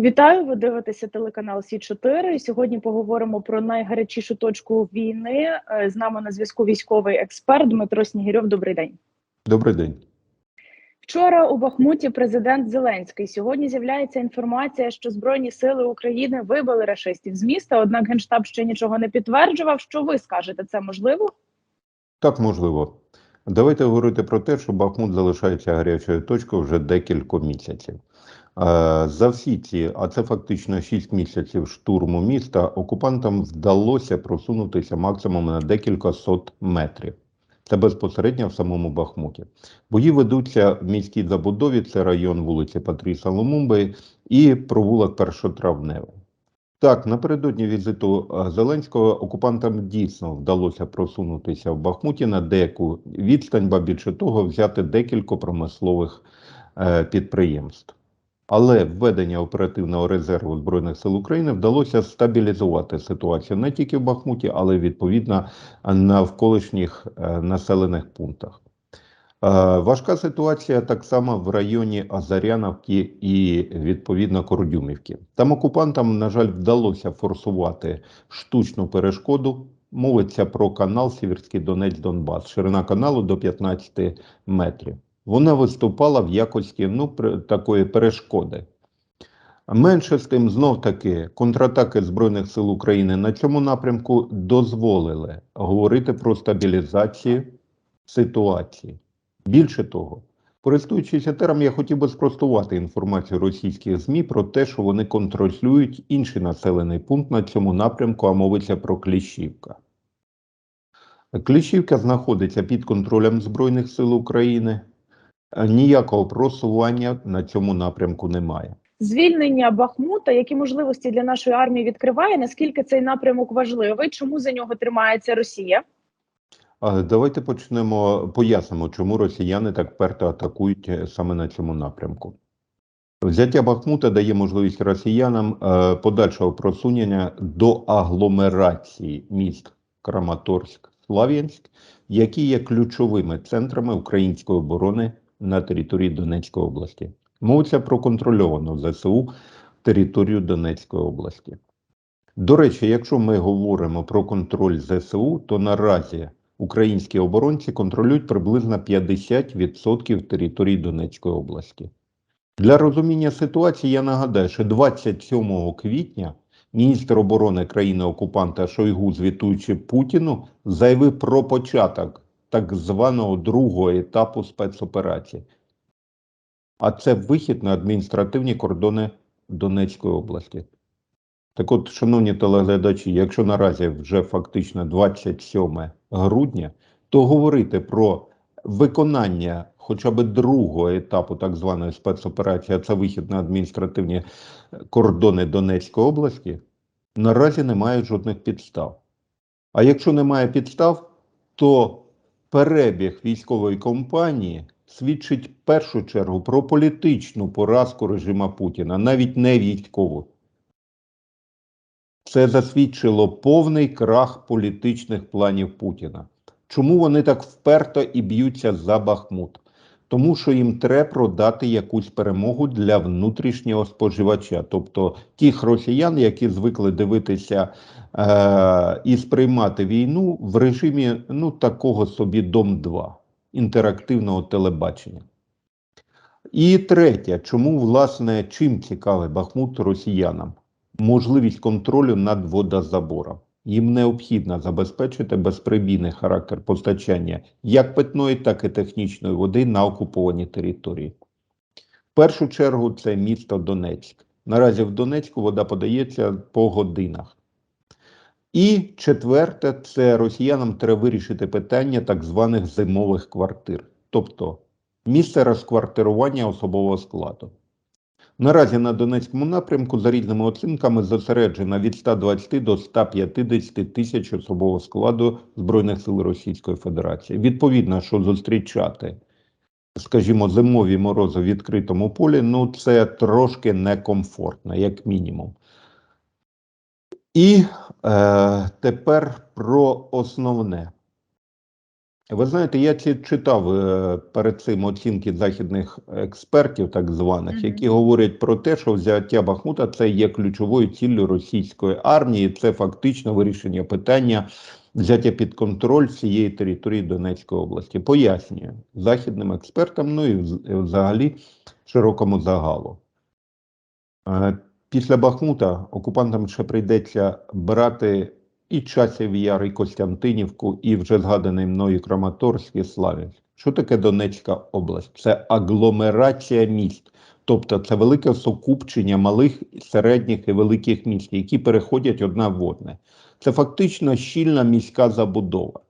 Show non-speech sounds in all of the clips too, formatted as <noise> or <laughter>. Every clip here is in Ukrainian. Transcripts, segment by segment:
Вітаю! Ви дивитеся телеканал Сі 4 Сьогодні поговоримо про найгарячішу точку війни. Е, З нами на зв'язку військовий експерт Дмитро Снігирьов. Добрий день. Добрий день. Вчора у Бахмуті президент Зеленський. Сьогодні з'являється інформація, що Збройні сили України вибили рашистів з міста. Однак генштаб ще нічого не підтверджував. Що ви скажете? Це можливо? Так можливо. Давайте говорити про те, що Бахмут залишається гарячою точкою вже декілька місяців. Е, За всі ці, а це фактично 6 місяців штурму міста, окупантам вдалося просунутися максимум на декілька сот метрів. Це безпосередньо в самому Бахмуті. Бої ведуться в міській забудові, це район вулиці Патріса Лумумби і провулок Першотравневий. Так, напередодні візиту е, Зеленського окупантам дійсно вдалося просунутися в Бахмуті на деяку відстань, ба більше того, взяти декілька промислових е, підприємств. Але введення оперативного резерву Збройних сил України вдалося стабілізувати ситуацію не тільки в Бахмуті, але й відповідно навколишніх е, населених пунктах. Е, Важка ситуація так само в районі Азаряновки і відповідно Кордюмівки. Там окупантам, на жаль, вдалося форсувати штучну перешкоду. Мовиться про канал Сіверський Донець Донбас, ширина каналу до 15 метрів. Вона виступала в якості ну, такої перешкоди. Менше з тим, знов таки, контратаки Збройних сил України на цьому напрямку дозволили говорити про стабілізацію ситуації. Більше того, користуючись етером, я хотів би спростувати інформацію російських ЗМІ про те, що вони контролюють інший населений пункт на цьому напрямку, а мовиться про Кліщівка. Кліщівка знаходиться під контролем Збройних сил України. Е, Ніякого просування на цьому напрямку немає. Звільнення Бахмута, які можливості для нашої армії відкриває? Наскільки цей напрямок важливий? Чому за нього тримається Росія? Давайте почнемо пояснимо, чому росіяни так перто атакують е, саме на цьому напрямку. Взяття Бахмута дає можливість росіянам е, подальшого просунення до агломерації міст Краматорськ, Слав'янськ, які є ключовими центрами української оборони на території Донецької області. Мовиться про контрольовану ЗСУ територію Донецької області. До речі, якщо ми говоримо про контроль ЗСУ, то наразі українські оборонці контролюють приблизно 50% території Донецької області. Для розуміння ситуації я нагадаю, що 27 квітня міністр оборони країни-окупанта Шойгу, звітуючи Путіну, заявив про початок так званого другого етапу спецоперації. А це вихід на адміністративні кордони Донецької області. Так от, шановні телеглядачі, якщо наразі вже фактично 27 грудня, то говорити про виконання хоча б другого етапу так званої спецоперації, а це вихід на адміністративні кордони Донецької області, наразі немає жодних підстав. А якщо немає підстав, то перебіг військової кампанії свідчить в першу чергу про політичну поразку режима Путіна, навіть не військову. Це засвідчило повний крах політичних планів Путіна. Чому вони так вперто і б'ються за Бахмут? Тому що їм треба продати якусь перемогу для внутрішнього споживача, тобто тих росіян, які звикли дивитися е- і сприймати війну в режимі ну, такого собі Дом 2 інтерактивного телебачення. І третє, чому власне чим цікавий Бахмут росіянам? можливість контролю над водозабором. Їм необхідно забезпечити безприбійний характер постачання як питної, так і технічної води на окупованій території. В першу чергу це місто Донецьк. Наразі в Донецьку вода подається по годинах. І четверте, це росіянам треба вирішити питання так званих зимових квартир, тобто місце розквартирування особового складу. Наразі на Донецькому напрямку за різними оцінками зосереджено від 120 до 150 тисяч особового складу Збройних сил Російської Федерації. Відповідно, що зустрічати, скажімо, зимові морози в відкритому полі, ну це трошки некомфортно, як мінімум. І е, тепер про основне. Ви знаєте, я читав е, перед цим оцінки західних експертів, так званих, які говорять про те, що взяття Бахмута це є ключовою ціллю російської армії. Це фактично вирішення питання взяття під контроль всієї території Донецької області. Пояснюю західним експертам, ну і взагалі широкому загалу. Е, Після Бахмута окупантам ще прийдеться брати і Часів Яр, і Костянтинівку, і вже згаданий мною Краматорськ і Славянськ. Що таке Донецька область? Це агломерація міст, тобто це велике сукупчення малих, середніх і великих міст, які переходять одна в одне. Це фактично щільна міська забудова.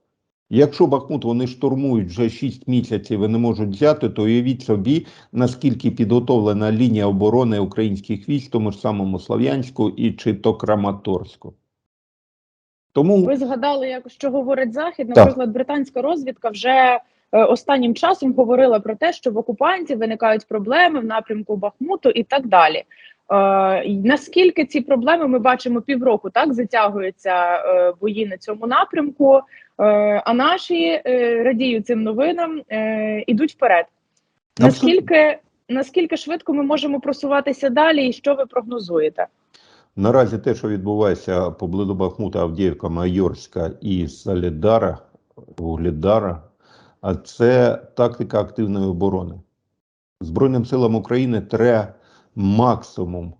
Якщо Бахмут вони штурмують вже 6 місяців і не можуть взяти, то уявіть собі, наскільки підготовлена лінія оборони українських військ, тому ж самому Слов'янську і чи то Краматорську. Тому Ви згадали, як що говорить захід. Так. Британська розвідка вже е, останнім часом говорила про те, що в окупантів виникають проблеми в напрямку Бахмуту і так далі. Е, наскільки ці проблеми ми бачимо півроку, так затягуються е, бої на цьому напрямку, е, а наші е, радіють цим новинам, е, ідуть вперед. Наскільки наскільки швидко ми можемо просуватися далі, і що ви прогнозуєте? Наразі те, що відбувається поблизу Бахмута, Авдіївка, Майорська і Солідара, Вугледара, а це тактика активної оборони. Збройним силам України треба максимум,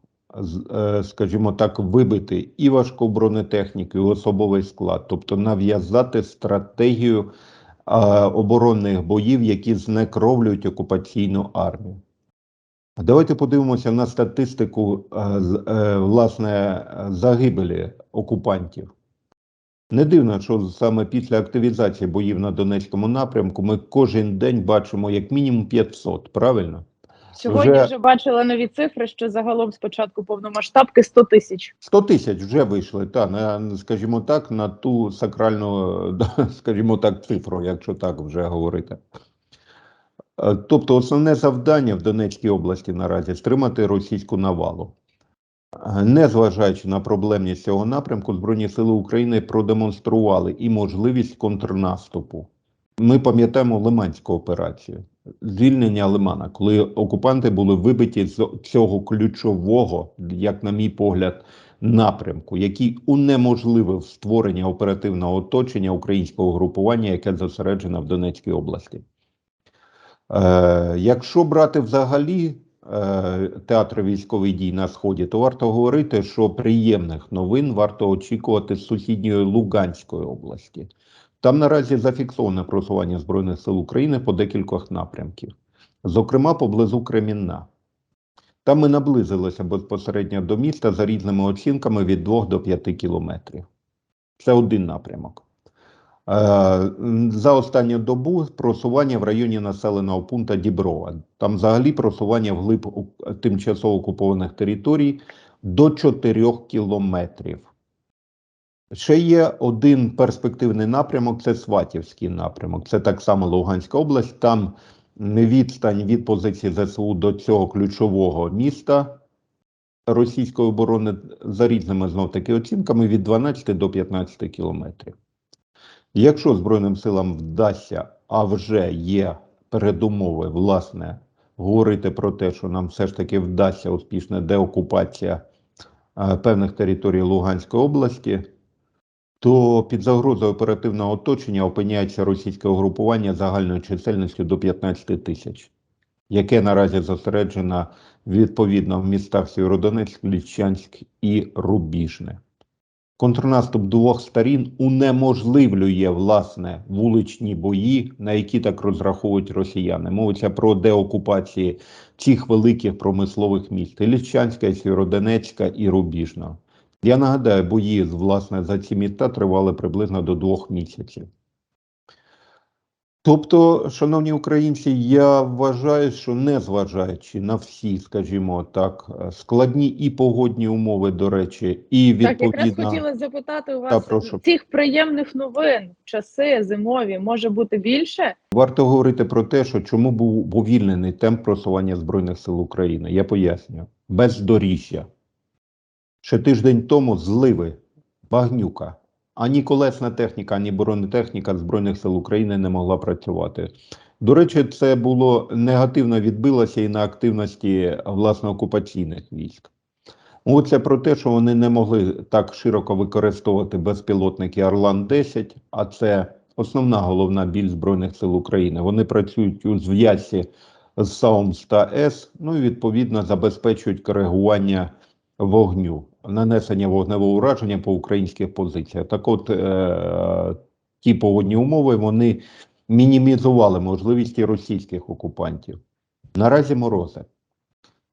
е, скажімо так, вибити і важку бронетехніку, і особовий склад, тобто нав'язати стратегію е, оборонних боїв, які знекровлюють окупаційну армію. Давайте подивимося на статистику е, е, власне загибелі окупантів. Не дивно, що саме після активізації боїв на Донецькому напрямку ми кожен день бачимо як мінімум 500, правильно? Сьогодні вже, Вже- бачила нові цифри, що загалом з початку повномасштабки 100 тисяч. 100 тисяч вже вийшли, та, на, скажімо так, на ту сакральну, <laughs> скажімо так, цифру, якщо так вже говорити. Е, Тобто основне завдання в Донецькій області наразі стримати російську навалу. Е, Незважаючи на проблемність цього напрямку, Збройні Сили України продемонстрували і можливість контрнаступу. Ми пам'ятаємо Лиманську операцію, звільнення Лимана, коли окупанти були вибиті з цього ключового, як на мій погляд, напрямку, який унеможливив створення оперативного оточення українського групування, яке зосереджено в Донецькій області. Е, якщо брати взагалі е, театр військових дій на сході, то варто говорити, що приємних новин варто очікувати з сусідньої Луганської області. Там наразі зафіксоване просування Збройних сил України по декількох напрямків, зокрема поблизу Кремінна. Там ми наблизилися безпосередньо до міста за різними оцінками від 2 до 5 кілометрів. Це один напрямок. Е, За останню добу просування в районі населеного пункту Діброва. Там взагалі просування вглиб тимчасово окупованих територій до 4 кілометрів. Ще є один перспективний напрямок це Сватівський напрямок. Це так само Луганська область. Там відстань від позиції ЗСУ до цього ключового міста російської оборони за різними знов таки оцінками від 12 до 15 кілометрів. Якщо Збройним силам вдасться, а вже є передумови, власне, говорити про те, що нам все ж таки вдасться успішна деокупація е, певних територій Луганської області, то під загрозою оперативного оточення опиняється російське угрупування загальною чисельністю до 15 тисяч, яке наразі зосереджено відповідно в містах Сєвєродонецьк, Лічанськ і Рубіжне. Контрнаступ двох сторін унеможливлює власне вуличні бої, на які так розраховують росіяни. Мовиться про деокупації цих великих промислових міст Ліщанська, Сєвєродонецька і Рубіжна. Я нагадаю, бої власне за ці міста тривали приблизно до двох місяців. Тобто, шановні українці, я вважаю, що незважаючи на всі, скажімо так, складні і погодні умови, до речі, і Так, якраз хотіла запитати у Та, вас прошу. цих приємних новин, часи зимові може бути більше? варто говорити про те, що чому був повільнений темп просування збройних сил України. Я поясню бездоріжжя. Ще тиждень тому зливи, багнюка, ані колесна техніка, ані бронетехніка Збройних сил України не могла працювати. До речі, це було негативно відбилося і на активності власне окупаційних військ. Оце про те, що вони не могли так широко використовувати безпілотники Орлан-10, а це основна головна біль Збройних сил України. Вони працюють у зв'язці з САУМС та С, ну і відповідно забезпечують коригування вогню, нанесення вогневого ураження по українських позиціях. Так от е- ті погодні умови вони мінімізували можливості російських окупантів. Наразі морози.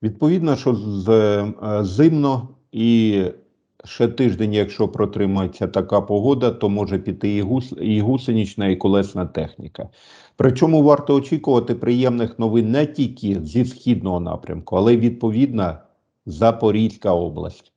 Відповідно, що з, е, зимно і ще тиждень, якщо протримається така погода, то може піти і, гус, і гусенична, і колесна техніка. Причому варто очікувати приємних новин не тільки зі східного напрямку, але й відповідно Запорізька область.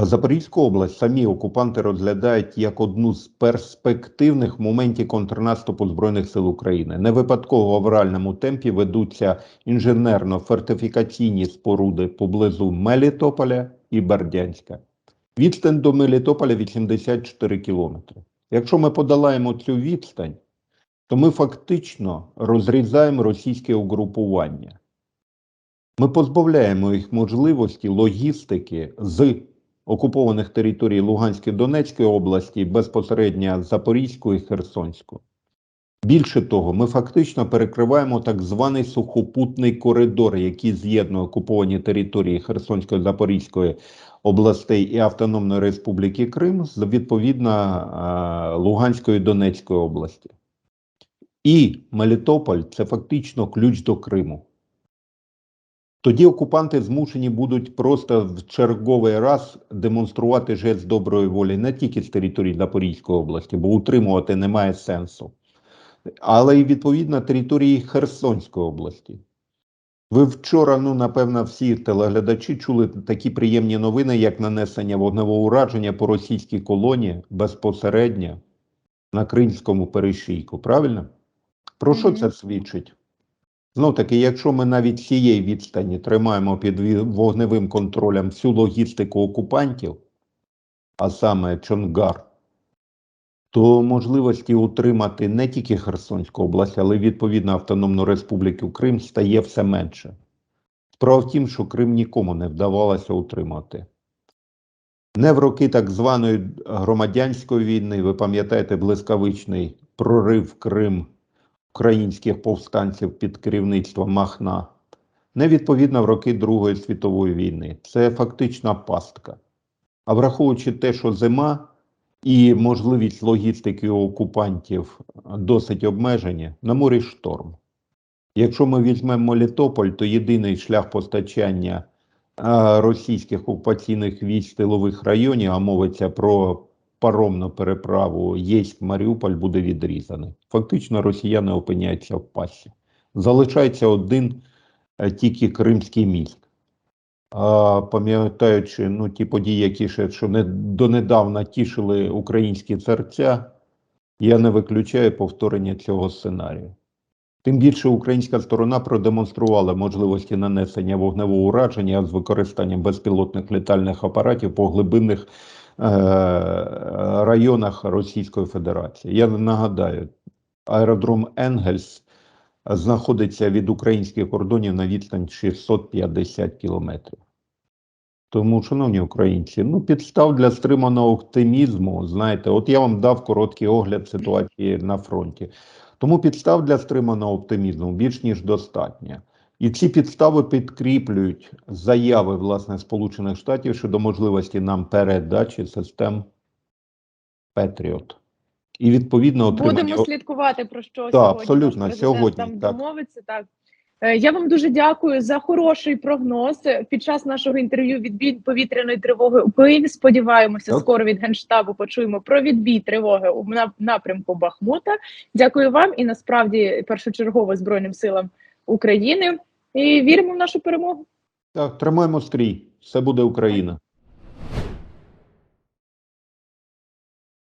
Запорізьку область самі окупанти розглядають як одну з перспективних моментів контрнаступу Збройних сил України. Не випадково в реальному темпі ведуться інженерно-фортифікаційні споруди поблизу Мелітополя і Бердянська. Відстань до Мелітополя 84 кілометри. Якщо ми подолаємо цю відстань, то ми фактично розрізаємо російське угрупування. Ми позбавляємо їх можливості логістики з окупованих територій Луганської Донецької області, безпосередньо Запорізької і Херсонської. Більше того, ми фактично перекриваємо так званий сухопутний коридор, який з'єднує окуповані території Херсонської Запорізької областей і Автономної Республіки Крим з відповідно Луганської Донецької області. І Мелітополь це фактично ключ до Криму. Тоді окупанти змушені будуть просто в черговий раз демонструвати жест доброї волі не тільки з території Запорізької області, бо утримувати немає сенсу, але й відповідно території Херсонської області. Ви вчора, ну напевно, всі телеглядачі чули такі приємні новини, як нанесення вогневого ураження по російській колонії безпосередньо на Кримському перешийку. Правильно? Про що це свідчить? Знов таки, якщо ми навіть цієї відстані тримаємо під вогневим контролем всю логістику окупантів, а саме Чонгар, то можливості утримати не тільки Херсонську область, але й відповідно Автономну Республіку Крим стає все менше. Справа в тім, що Крим нікому не вдавалося утримати. Не в роки так званої громадянської війни, ви пам'ятаєте блискавичний прорив Крим українських повстанців під керівництвом Махна, не відповідно в роки Другої світової війни. Це фактична пастка. А враховуючи те, що зима і можливість логістики окупантів досить обмежені, на морі шторм. Якщо ми візьмемо Мелітополь, то єдиний шлях постачання е, російських окупаційних військ тилових районів, а мовиться про паромну переправу єсть Маріуполь буде відрізаний. Фактично росіяни опиняються в пасі. Залишається один е, тільки Кримський міст. Пам'ятаючи ну, ті події, які ще що не, донедавна тішили українські серця, я не виключаю повторення цього сценарію. Тим більше українська сторона продемонструвала можливості нанесення вогневого ураження з використанням безпілотних літальних апаратів по глибинних районах Російської Федерації. Я нагадаю, аеродром Енгельс знаходиться від українських кордонів на відстань 650 кілометрів. Тому, шановні українці, ну підстав для стриманого оптимізму, знаєте, от я вам дав короткий огляд ситуації на фронті. Тому підстав для стриманого оптимізму більш ніж достатньо. І ці підстави підкріплюють заяви власне Сполучених Штатів щодо можливості нам передачі систем Петріот. І відповідно отримання Будемо слідкувати про що Так, сьогодні абсолютно, президент сьогодні, там так. домовиться. Так Е, я вам дуже дякую за хороший прогноз під час нашого інтерв'ю. Відбій повітряної тривоги у Києві. Сподіваємося, Так. скоро від генштабу почуємо про відбій тривоги у на- напрямку Бахмута. Дякую вам і насправді першочергово збройним силам України. І віримо в нашу перемогу. Так, тримаємо стрій. Все буде Україна.